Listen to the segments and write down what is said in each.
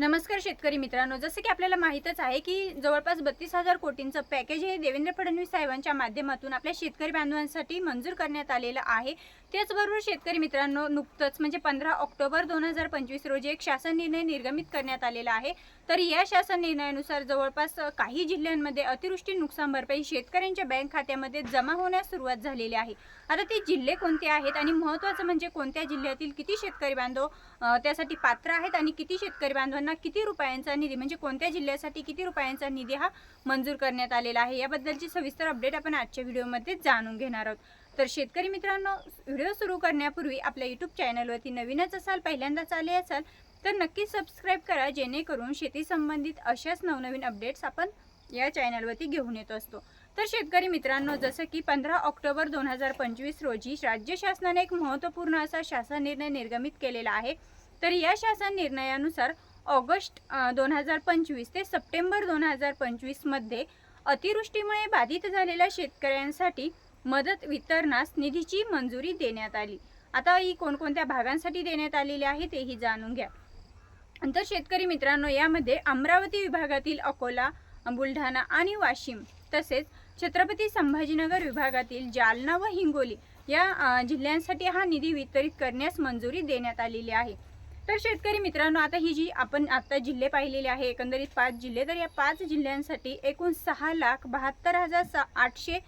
नमस्कार शेतकरी मित्रांनो. जसं की आपल्याला माहीतच आहे की जवळपास बत्तीस हजार कोटींचं पॅकेज हे देवेंद्र फडणवीस साहेबांच्या माध्यमातून आपल्या शेतकरी बांधवांसाठी मंजूर करण्यात आलेलं आहे. त्याचबरोबर शेतकरी मित्रांनो नुकतंच म्हणजे पंधरा ऑक्टोबर दोन हजार पंचवीस रोजी एक शासन निर्णय निर्गमित करण्यात आलेला आहे. तर या शासन निर्णयानुसार जवळपास काही जिल्ह्यांमध्ये अतिवृष्टी नुकसान भरपाई शेतकऱ्यांच्या बँक खात्यामध्ये जमा होण्यास सुरुवात झालेली आहे. आता ते जिल्हे कोणते आहेत आणि महत्त्वाचं म्हणजे कोणत्या जिल्ह्यातील किती शेतकरी बांधव त्यासाठी पात्र आहेत आणि किती शेतकरी बांधवांना किती रुपयांचा निधी म्हणजे कोणत्या जिल्ह्यासाठी किती रुपयांचा निधी हा मंजूर करण्यात आलेला आहे याबद्दलची सविस्तर अपडेट आपण आजच्या व्हिडिओमध्ये जाणून घेणार आहोत. तर शेतकरी मित्रांनो व्हिडिओ सुरू करण्यापूर्वी आपल्या यूट्यूब चॅनलवरती नवीनच असाल पहिल्यांदाच आले असाल तर नक्की सबस्क्राईब करा जेणेकरून शेती संबंधित अशाच नवनवीन अपडेट्स आपण या चॅनलवरती घेऊन येत असतो. तर शेतकरी मित्रांनो जसं की पंधरा ऑक्टोबर दोन हजार पंचवीस रोजी राज्य शासनाने एक महत्त्वपूर्ण असा शासन निर्णय निर्गमित केलेला आहे. तर या शासन निर्णयानुसार ऑगस्ट दोन हजार पंचवीस ते सप्टेंबर दोन हजार पंचवीसमध्ये अतिवृष्टीमुळे बाधित झालेल्या शेतकऱ्यांसाठी मदत वितरणास निधीची मंजुरी देण्यात आली. आता ही कोणकोणत्या भागांसाठी देण्यात आलेली आहे तेही जाणून घ्या. तर शेतकरी मित्रांनो यामध्ये अमरावती विभागातील अकोला बुलढाणा आणि वाशिम तसेच छत्रपती संभाजीनगर विभागातील जालना व हिंगोली या जिल्ह्यांसाठी हा निधी वितरित करण्यास मंजुरी देण्यात आलेली आहे. तर शेतकरी मित्रांनो आता ही जी आपण आता जिल्हे पाहिलेले आहे एकंदरीत पाच जिल्हे तर या पाच जिल्ह्यांसाठी एकूण सहा लाख बहात्तर हजार सा आठशे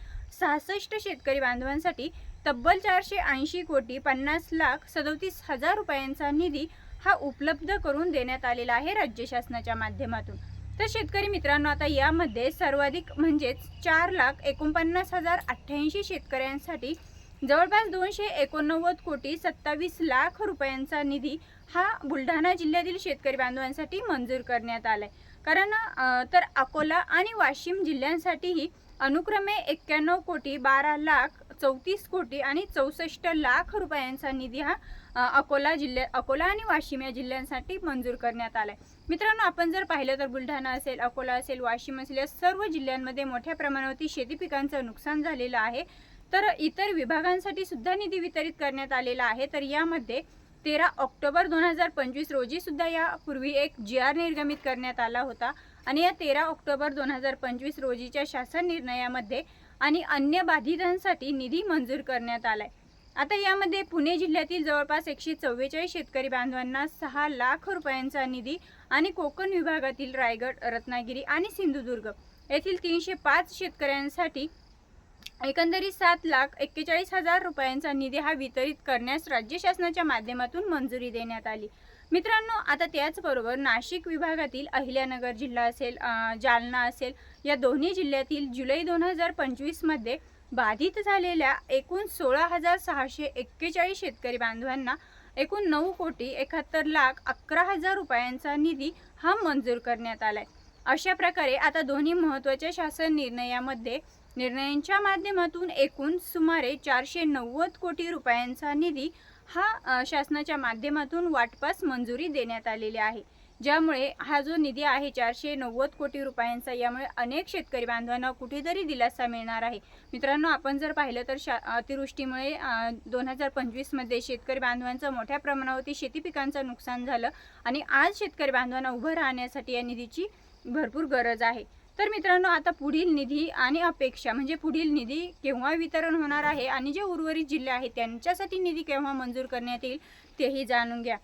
सहासष्ट शेतकरी बांधवांसाठी तब्बल चारशे ऐंशी कोटी पन्नास लाख सदोतीस हजार रुपयांचा निधी हा उपलब्ध करून देण्यात आलेला आहे राज्य शासनाच्या माध्यमातून. तर शेतकरी मित्रांनो आता यामध्ये सर्वाधिक म्हणजेच चार लाख एकोणपन्नास हजार अठ्ठ्याऐंशी शेतकऱ्यांसाठी जवळपास दोनशे एकोणनव्वद कोटी सत्तावीस लाख रुपयांचा निधी हा बुलढाणा जिल्ह्यातील शेतकरी बांधवांसाठी मंजूर करण्यात आला आहे कारण तर अकोला आणि वाशिम जिल्ह्यांसाठीही अनुक्रमे एक्क्याण्णव कोटी बारा लाख चौतीस कोटी आणि चौसष्ट लाख रुपयांचा निधी हा अकोला जिल्ह्या अकोला आणि वाशिम या जिल्ह्यांसाठी मंजूर करण्यात आलाय. मित्रांनो आपण जर पाहिलं तर बुलढाणा असेल अकोला असेल वाशिम असेल या सर्व जिल्ह्यांमध्ये मोठ्या प्रमाणावरती शेती पिकांचं नुकसान झालेलं आहे. तर इतर विभागांसाठी सुद्धा निधी वितरित करण्यात आलेला आहे. तर यामध्ये तेरा ऑक्टोबर दोन हजार पंचवीस रोजी सुद्धा यापूर्वी एक जी आर निर्गमित करण्यात आला होता. आणि या तेरा ऑक्टोबर दोन हजार पंचवीस रोजीच्या शासन निर्णयामध्ये आणि अन्य बाधितांसाठी निधी मंजूर करण्यात आलाय. आता यामध्ये पुणे जिल्ह्यातील जवळपास एकशे चव्वेचाळीस शेतकरी बांधवांना सहा लाख रुपयांचा निधी आणि कोकण विभागातील रायगड रत्नागिरी आणि सिंधुदुर्ग येथील तीनशे पाच शेतकऱ्यांसाठी एकंदरीत सात लाख एक्केचाळीस हजार रुपयांचा निधी हा वितरित करण्यास राज्य शासनाच्या माध्यमातून मंजुरी देण्यात आली. मित्रांनो आता त्याचबरोबर नाशिक विभागातील अहिल्यानगर जिल्हा असेल जालना असेल या दोन्ही जिल्ह्यातील जुलै दोन हजार पंचवीसमध्ये बाधित झालेल्या एकूण सोळा हजार सहाशे एक्केचाळीस शेतकरी बांधवांना एकूण नऊ कोटी एकाहत्तर लाख अकरा हजार रुपयांचा निधी हा मंजूर करण्यात आलाय. अशा प्रकारे आता दोन्ही महत्त्वाच्या शासन निर्णयामध्ये निर्णयांच्या माध्यमातून एकूण सुमारे चारशे नव्वद कोटी रुपयांचा निधी हा शासनाच्या माध्यमातून वाटपास मंजुरी देण्यात आलेली आहे. ज्यामुळे हा जो निधी आहे चारशे नव्वद कोटी रुपयांचा यामुळे अनेक शेतकरी बांधवांना कुठेतरी दिलासा मिळणार आहे. मित्रांनो आपण जर पाहिलं तर शा अतिवृष्टीमुळे दोन हजार पंचवीसमध्ये शेतकरी बांधवांचं मोठ्या प्रमाणावरती शेती पिकांचं नुकसान झालं आणि आज शेतकरी बांधवांना उभं राहण्यासाठी या निधीची भरपूर गरज आहे. तर मित्रांनो आता पुढील निधी आणि अपेक्षा म्हणजे पुढील निधी केव्हा वितरण होणार आहे आणि जे उर्वरित जिल्हे आहेत त्यांच्यासाठी निधी केव्हा मंजूर करण्यात येईल तेही जाणून घ्या.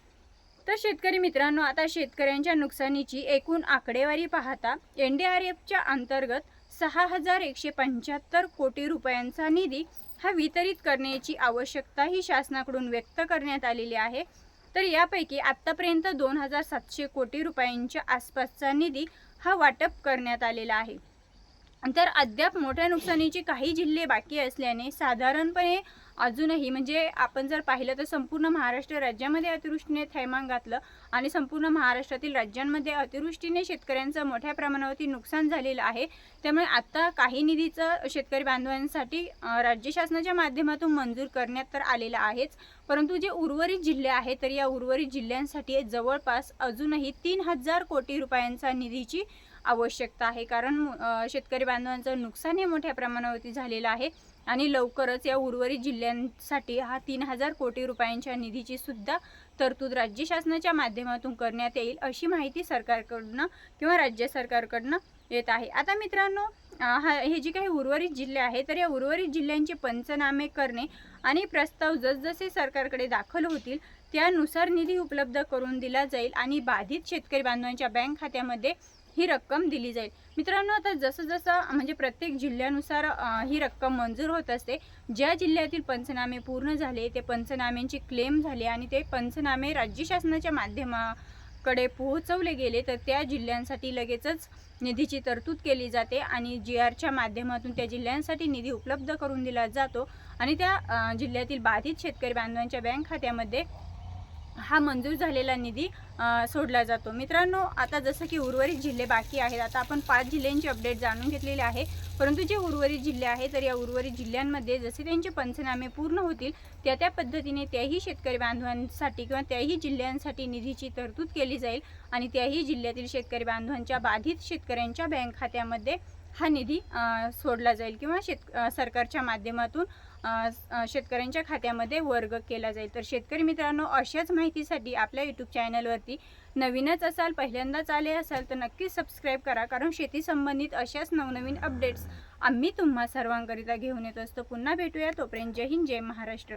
तर शेतकरी मित्रांनो आता शेतकऱ्यांच्या नुकसानीची एकूण आकडेवारी पाहता एन डी आर एफच्या अंतर्गत सहा हजार एकशे पंच्याहत्तर कोटी रुपयांचा निधी हा वितरित करण्याची आवश्यकता ही शासनाकडून व्यक्त करण्यात आलेली आहे. तर यापैकी आत्तापर्यंत दोन हजार सातशे कोटी रुपयांच्या आसपासचा निधी हा वाटप करण्यात आलेला आहे. तर अद्याप मोठ्या नुकसानीचे काही जिल्हे बाकी असल्याने साधारणपणे अजूनही म्हणजे आपण जर पाहिलं तर संपूर्ण महाराष्ट्र राज्यामध्ये अतिवृष्टीने थैमान घातलं आणि संपूर्ण महाराष्ट्रातील राज्यांमध्ये अतिवृष्टीने शेतकऱ्यांचं मोठ्या प्रमाणावरती नुकसान झालेलं आहे. त्यामुळे आत्ता काही निधीचं शेतकरी बांधवांसाठी राज्य शासनाच्या माध्यमातून मंजूर करण्यात तर आलेलं आहेच. परंतु जे उर्वरित जिल्हे आहेत तर या उर्वरित जिल्ह्यांसाठी जवळपास अजूनही तीन हजार कोटी रुपयांचा निधीची आवश्यकता आहे. कारण शेतकरी बांधवांचं नुकसान हे मोठ्या प्रमाणावरती झालेलं आहे. आणि लवकरच या उर्वरित जिल्ह्यांसाठी हा तीन हजार कोटी रुपयांच्या निधीची सुद्धा तरतूद राज्य शासनाच्या माध्यमातून करण्यात येईल अशी माहिती सरकारकडनं किंवा राज्य सरकारकडनं येत आहे. आता मित्रांनो हा हे जे काही उर्वरित जिल्हे आहेत तर या उर्वरित जिल्ह्यांचे पंचनामे करणे आणि प्रस्ताव जसजसे सरकारकडे दाखल होतील त्यानुसार निधी उपलब्ध करून दिला जाईल आणि बाधित शेतकरी बांधवांच्या बँक खात्यामध्ये ही रक्कम दिली जाईल. मित्रांनो आता जसं जसं म्हणजे प्रत्येक जिल्ह्यानुसार ही रक्कम मंजूर होत असते ज्या जिल्ह्यातील पंचनामे पूर्ण झाले ते पंचनाम्यांची क्लेम झाले आणि ते पंचनामे राज्य शासनाच्या माध्यमाकडे पोहोचवले गेले तर त्या जिल्ह्यांसाठी लगेचच निधीची तरतूद केली जाते आणि जी आरच्या माध्यमातून त्या जिल्ह्यांसाठी निधी उपलब्ध करून दिला जातो. आणि त्या जिल्ह्यातील बाधित शेतकरी बांधवांच्या बँक खात्यामध्ये हा मंजूर झालेला निधी सोडला जातो. मित्रांनो आता जसं की उर्वरित जिल्हे बाकी आहेत आता आपण पाच जिल्ह्यांची अपडेट जाणून घेतलेले आहे. परंतु जे उर्वरित जिल्हे आहेत तर या उर्वरित जिल्ह्यांमध्ये जसे त्यांचे पंचनामे पूर्ण होतील त्या त्या पद्धतीने त्याही शेतकरी बांधवांसाठी किंवा त्याही जिल्ह्यांसाठी निधीची तरतूद केली जाईल आणि त्याही जिल्ह्यातील शेतकरी बांधवांच्या बाधित शेतकऱ्यांच्या बँक खात्यामध्ये हा निधी सोडला जाईल किंवा शेत सरकारच्या माध्यमातून शेतकऱ्यांच्या खात्यामध्ये वर्ग केला जाईल. तर शेतकरी मित्रांनो अशाच माहितीसाठी आपल्या यूट्यूब चॅनलवरती नवीनच असाल पहिल्यांदाच आले असाल तर नक्कीच सबस्क्राईब करा. कारण शेती संबंधित अशाच नवनवीन अपडेट्स आम्ही तुम्हा सर्वांकरिता घेऊन येत असतो. पुन्हा भेटूया. तोपर्यंत जय हिंद जय महाराष्ट्र.